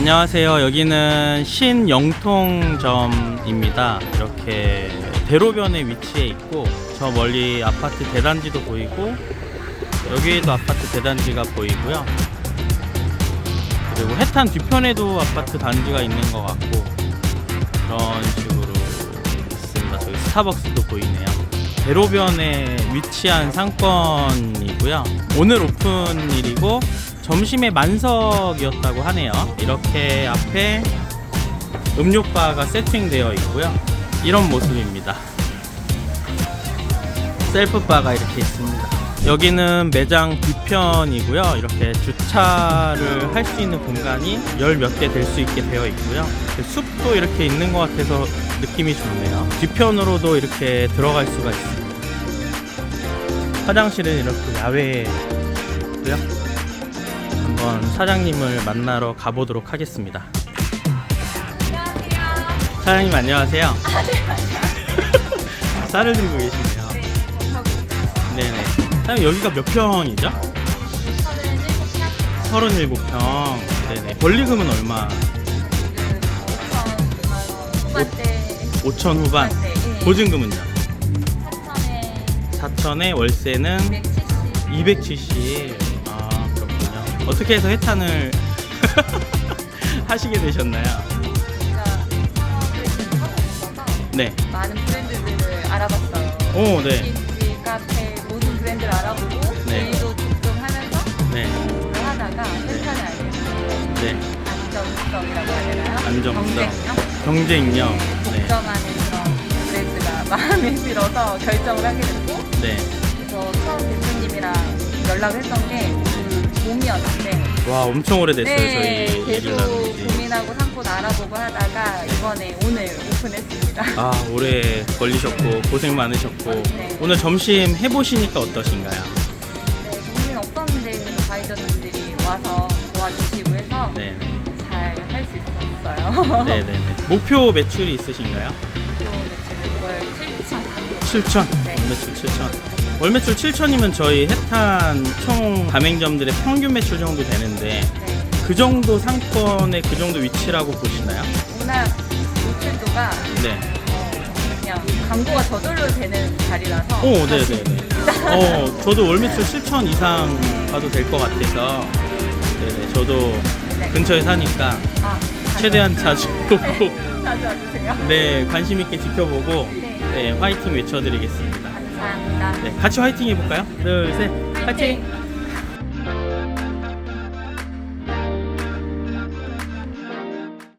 안녕하세요. 여기는 신영통점입니다. 이렇게 대로변에 위치해 있고 저 멀리 아파트 대단지도 보이고 여기에도 아파트 대단지가 보이고요. 그리고 해탄 뒤편에도 아파트 단지가 있는 것 같고 그런 식으로 있습니다. 저기 스타벅스도 보이네요. 대로변에 위치한 상권이고요. 오늘 오픈일이고 점심에 만석이었다고 하네요. 이렇게 앞에 음료바가 세팅되어 있고요. 이런 모습입니다. 셀프바가 이렇게 있습니다. 여기는 매장 뒤편이고요. 이렇게 주차를 할 수 있는 공간이 열 몇 개 될 수 있게 되어 있고요. 숲도 이렇게 있는 것 같아서 느낌이 좋네요. 뒤편으로도 이렇게 들어갈 수가 있습니다. 화장실은 이렇게 야외고요. 한번 사장님을 만나러 가보도록 하겠습니다. 안녕하세요. 사장님 안녕하세요. 아, 네, 안녕하세요. 쌀을 들고 계시네요. 네. 네네. 사장님 여기가 몇 평이죠? 저는 7시 37평. 네네. 권리금은 얼마? 후반대. 5천 후반. 예. 보증금은요? 4천에 4천에 월세는 270. 270. 아 그렇군요. 어떻게 해서 해탄을 하시게 되셨나요? 제가 사업을 지금 하고 있어서 네. 많은 브랜드들을 알아봤어요. 오 네. 카페, 모든 브랜드를 알아보고 네. 일도 조금 하면서 네. 하다가 회사를 알게 됐어요. 네. 안정성이라고 해야 되나요? 안정성. 경쟁력? 경쟁력. 네. 독점하는 그런 브랜드가 마음에 들어서 결정을 하게 됐고 네. 그래서 처음 대표님이랑 연락을 했던 게그 봄이었는데 와 엄청 오래됐어요 네, 저희 얘기를 계속 나눈 지. 고민하고 상권 알아보고 하다가 이번에 오늘 오픈했습니다. 아 오래 걸리셨고 고생 많으셨고 네. 오늘 점심 해보시니까 어떠신가요? 네, 고민 없었는데 그래도 가이드분들이 와서 도와주시고 해서 네. 잘 할 수 있었어요. 네 네네. 목표 매출이 있으신가요? 또 지금 월 7천 7천. 네. 매출 7천. 월 매출 7천이면 저희 해탄 총 가맹점들의 평균 매출 정도 되는데 네. 그 정도 상권의 그 정도 위치라고 보시나요? 워낙 노출도가 네. 어, 그냥 광고가 저절로 되는 자리라서 오, 사실 네네 네. 어, 저도 월 매출 7천 이상 봐도 될 것 같아서 네 네. 저도 네. 근처에 사니까 아, 최대한 자주 보고 자주 와주세요. 네 관심 있게 지켜보고 네. 네 화이팅 외쳐드리겠습니다. 감사합니다. 네 같이 화이팅 해볼까요? 둘 셋 화이팅! 화이팅!